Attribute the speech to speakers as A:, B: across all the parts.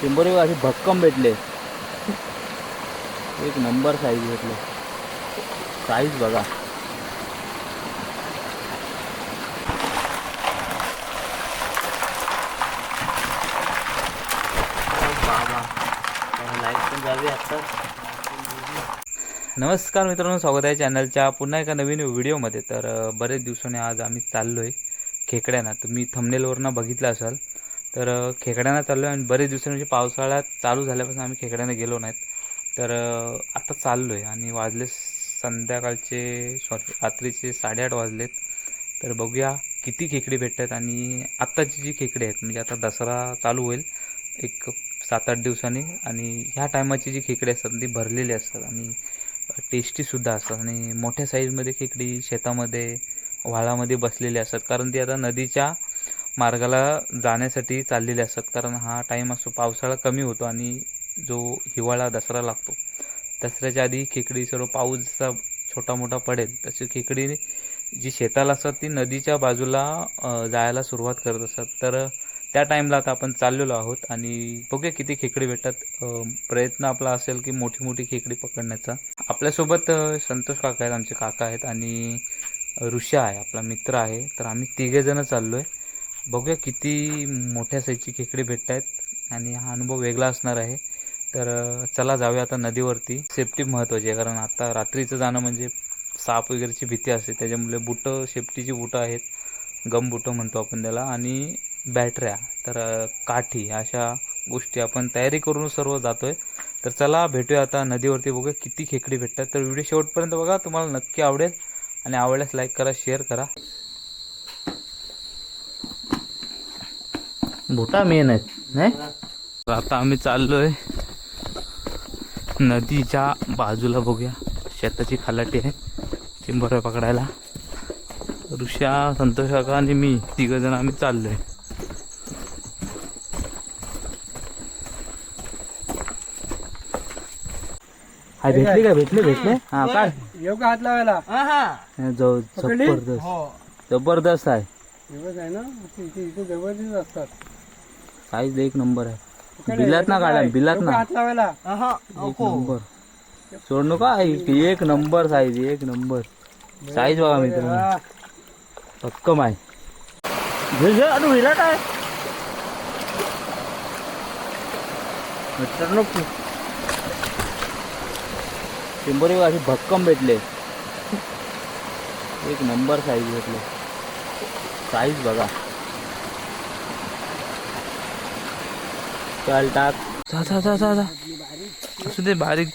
A: चिंबोरी अशी भक्कम भेटले. एक नंबर साईज भेटले. साईज बघा. नमस्कार मित्रांनो स्वागत आहे चॅनलच्या पुन्हा एका नवीन व्हिडिओमध्ये. तर बरेच दिवसांनी आज आम्ही चाललो आहे खेकड्यांना तुम्ही थंबनेलवरनं बघितलं असाल. तर खेकड्यांना चाललो आहे आणि बरेच दिवसांनी म्हणजे पावसाळ्यात चालू झाल्यापासून आम्ही खेकड्यांना गेलो नाहीत. तर आता चाललो आहे आणि वाजले संध्याकाळचे सॉरी रात्रीचे साडेआठ वाजलेत. तर बघूया किती खेकडे भेटतात आणि आत्ताची जी खेकडे आहेत म्हणजे आता दसरा चालू होईल एक सात आठ दिवसांनी. आणि ह्या टायमाची जी खेकडे असतात ती भरलेली असतात आणि टेस्टीसुद्धा असतात. आणि मोठ्या साईजमध्ये खेकडी शेतामध्ये व्हाळामध्ये बसलेली असतात. कारण ती आता नदीच्या मार्गाला जाण्यासाठी चाललेले असतात. कारण हा टाईम असतो पावसाळा कमी होतो आणि जो हिवाळा दसरा लागतो दसऱ्याच्या आधी खेकडी सर्व पाऊस जसा छोटा मोठा पडेल. तशी खेकडी जी शेताला असतात ती नदीच्या बाजूला जायला सुरुवात करत असतात. तर त्या टाईमला आता आपण चाललेलो आहोत आणि बघूया किती खेकडी भेटतात. प्रयत्न आपला असेल की मोठी मोठी खेकडी पकडण्याचा. आपल्यासोबत संतोष काका आहेत आमचे काका आहेत आणि ऋषा आहे आपला मित्र आहे. तर आम्ही तिघे जण चाललो आहे बघूया किती मोठ्या साईजची खेकडी भेटत आहेत आणि हा अनुभव वेगळा असणार आहे. तर चला जाऊया आता नदीवरती. सेफ्टी महत्त्वाची आहे कारण आता रात्रीचं जाणं म्हणजे साप वगैरेची भीती असते. त्याच्यामुळे बुटं सेफ्टीची बुटं आहेत. गम बुटं म्हणतो आपण त्याला. आणि बॅटऱ्या तर काठी अशा गोष्टी आपण तयारी करून सर्व जातोय. तर चला भेटूया आता नदीवरती बघूया किती खेकडी भेटतात. तर व्हिडिओ शेवटपर्यंत बघा तुम्हाला नक्की आवडेल. आणि आवडल्यास लाईक करा शेअर करा. भुटा मेन आहेत नाही? तर आता आम्ही चाललोय नदीच्या बाजूला बघूया. शेताची खालाटी आहे चिंबर पकडायला. ऋषा संतोष काका आणि मी तिघ जण आम्ही चाललोय. हा भेटले का? भेटले भेटले? हा काय
B: येऊ का हात लावायला?
A: जबरदस्त.
B: हो.
A: जबरदस्त आहे.
B: ना? जबरदस्त असतात.
A: साईज एक नंबर आहे? बिलात ना काढा बिलात ना.
B: हात लावायला.
A: एक नंबर सोड नका एक नंबर साईज एक नंबर साईज बघा मित्रांनो.
B: हा.
A: भक्कम आहे. विराट आहे मित्रांनो अशी भक्कम भेटले. एक नंबर साईज भेटले. साईज बघा. चल टाक जा जा जा जा. असू दे बारीक.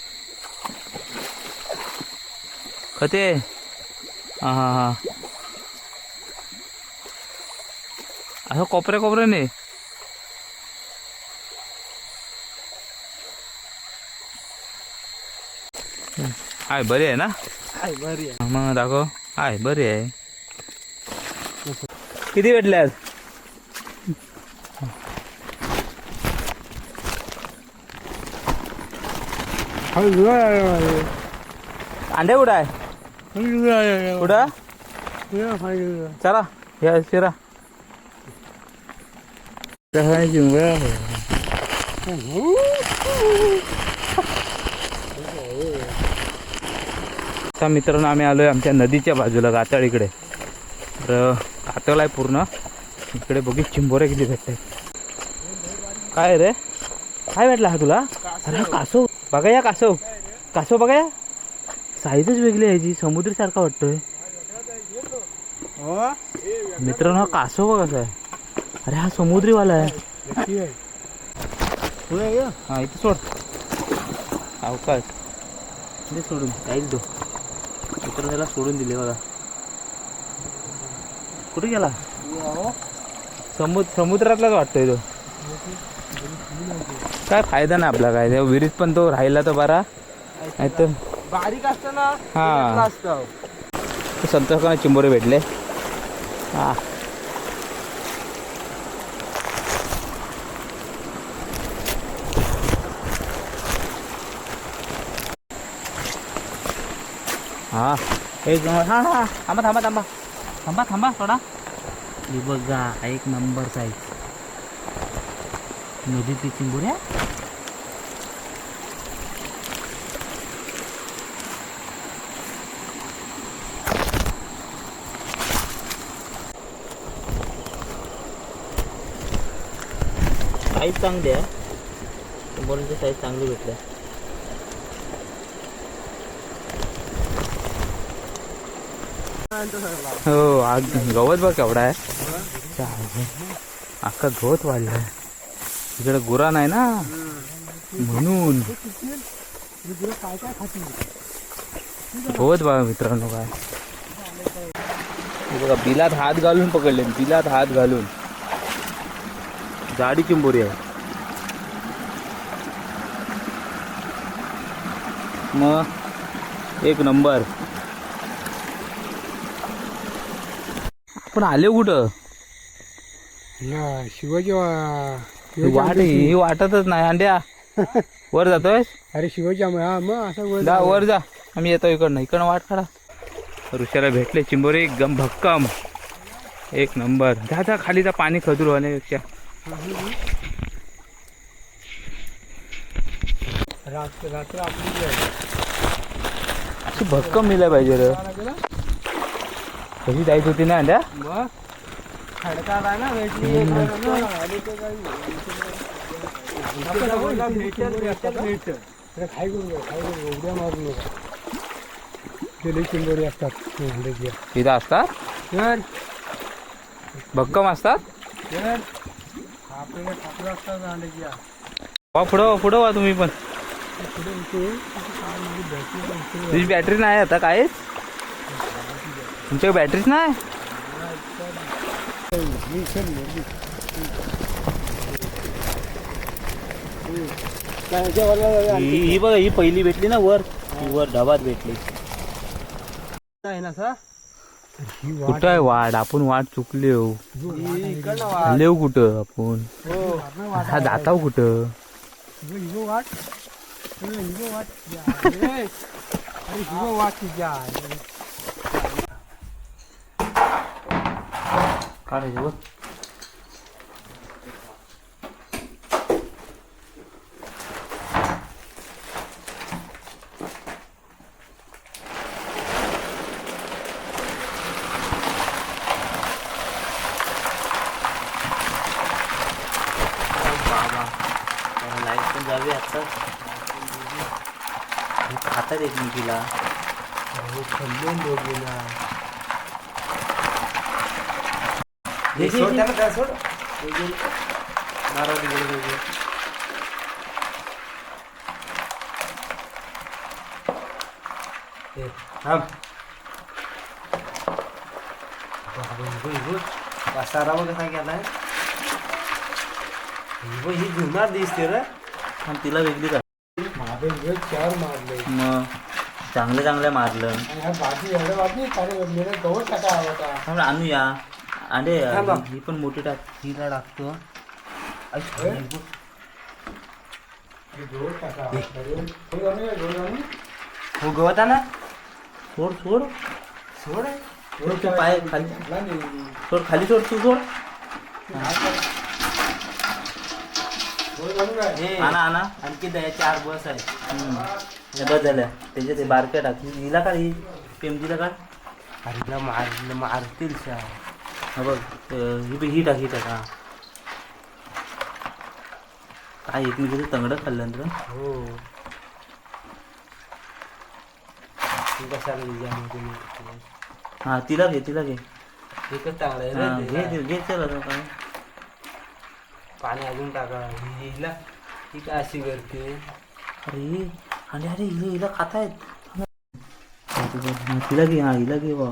A: खते. हा हा हा. असं कोपऱ्या कोपऱ्याने आहे बरी आहे ना?
B: भारी आहे.
A: मग दाखव. आहे बरी आहे. किती भेटले आज
B: हा, जुळा आहे, भारी.
A: अंडे कुठं आहे? कुठं. चला या शिरा. आता मित्रांनो आम्ही आलोय आमच्या नदीच्या बाजूला गाताळीकडे तर कातळ आहे पूर्ण. इकडे बघी चिंबोऱ्या किती भेटतात काय रे? काय भेटला हा तुला? अरे हा कासव. बघा या कासव. कासव बघा या साईजच वेगळी आहे जी समुद्रीसारखा वाटतोय.
B: हो?
A: मित्रांनो हा कासव बघा कसा आहे अरे हा समुद्रीवाला आहे. हा इथे सोड. अवकाश दे सोडून. जाईल तो. मित्र त्याला सोडून दिले बघा. कुठे गेला?
B: हो.
A: समुद्र समुद्रातलाच वाटतोय तो. काय फायदा नाही आपला काय? त्या विहिरीत पण तो राहिला तर बरा. नाही तर
B: बारीक असतं ना
A: हा.
B: असतं.
A: संतोषकाने चिंबोरे भेटले. हा. हा. एक हा हा थांबा थांबा थांबा. थांबा थांबा थोडा बघा एक नंबर साईज नदीची चिंबुऱ्या. साईज चांगली आहे. चिंबोऱ्यांची साईज चांगली भेटल्या हो आज गवत बघ केवढा आहे. अख्खा गवत वाढलाय इकडे गुरा नाही ना? म्हणून. होत बा मित्रांनो काय. बघा बिलात हात घालून पकडले बिलात हात घालून. जाडी चिंबोरी आहे. मग एक नंबर. आपण आले कुठं?
B: शिवाजी
A: वाट ही वाटतच नाही. अंड्या वर जातोय
B: अरे शिवाजी हा मग असं वर
A: जा वर जा. आम्ही येतो इकडनं. इकडनं वाट काढा. ऋषाला भेटले चिंबोरे एकदम भक्कम. एक नंबर. जा जा खाली जा पाणी खजूर. अशी भक्कम मिळायला पाहिजे रे? कशी जायची होती ना अंड्या?
B: ना भेटली. एक जण. आणि तो काही आपण आपण भेटत- भेटत- भेटत. अरे खाई करू नका, खाई करू नका, उड्या मारू नका ते लई चिंबोरी असतात.
A: इथं असतात?
B: तर
A: भक्कम असतात?
B: तर आपल्याला ठाकूर असतात अंड्याची
A: वा पुढं वा, पुढं वा तुम्ही पण.
B: पुढे इथे काय म्हणजे
A: तुझी बॅटरी नाही आता कायच तुमच्याकडे बॅटरीच नाही? ही ही बघा ही पहिली भेटली ना वर. ही वर डबात भेटली.
B: आहे ना सा ही
A: कुठं आहे वाट आपण वाट चुकले हो. आले हो कुठं आपण?
B: हो.
A: हा जाताव कुठं?
B: वाट वाट जा. अरे अरे हिगो वाट की जा.
A: काढायचे वर लाइट पण जावी आता खातात एकमेकीला
B: अहो, खाल्ले दोघीला. सोड. त्याला त्या सोड. थांब. कसा गेलाय ही जुनार दिसते रे
A: आणि तिला वेगळी
B: चार मारले
A: मग चांगलं चांगलं मारलं
B: कार्य मेरे गवत टाका
A: आणूया अरे
B: थांबा.
A: ही पण मोठी टाक हिला टाकतो
B: ए?
A: ही.
B: गवत. हे?
A: हो ना सोड सोड
B: सोड.
A: सोड तू पाय खाली. सोड खाली सोड तू सोड? आणा आणा आणखी द्या चार बस आहे हे बस झाल्या त्याच्या ते बारक्या टाक हिला काढ ही पेमजीला काढ
B: अरे हिला मार मारतील शा.
A: हा बघ ही ही टाक ही टाक हा. काय एकमेकीचं तंगडं खाल्लं ना रे.
B: हो. तू
A: हा तिला घे तिला घे.
B: एकच
A: हा, घे
B: ते.
A: घे घे चल आता काय
B: पाणी अजून टाका. हि- हिला ही काय अशी करते?
A: अरे अरे अरे हिला हिला खातायत. हा, तिला घे हा हिला घे बा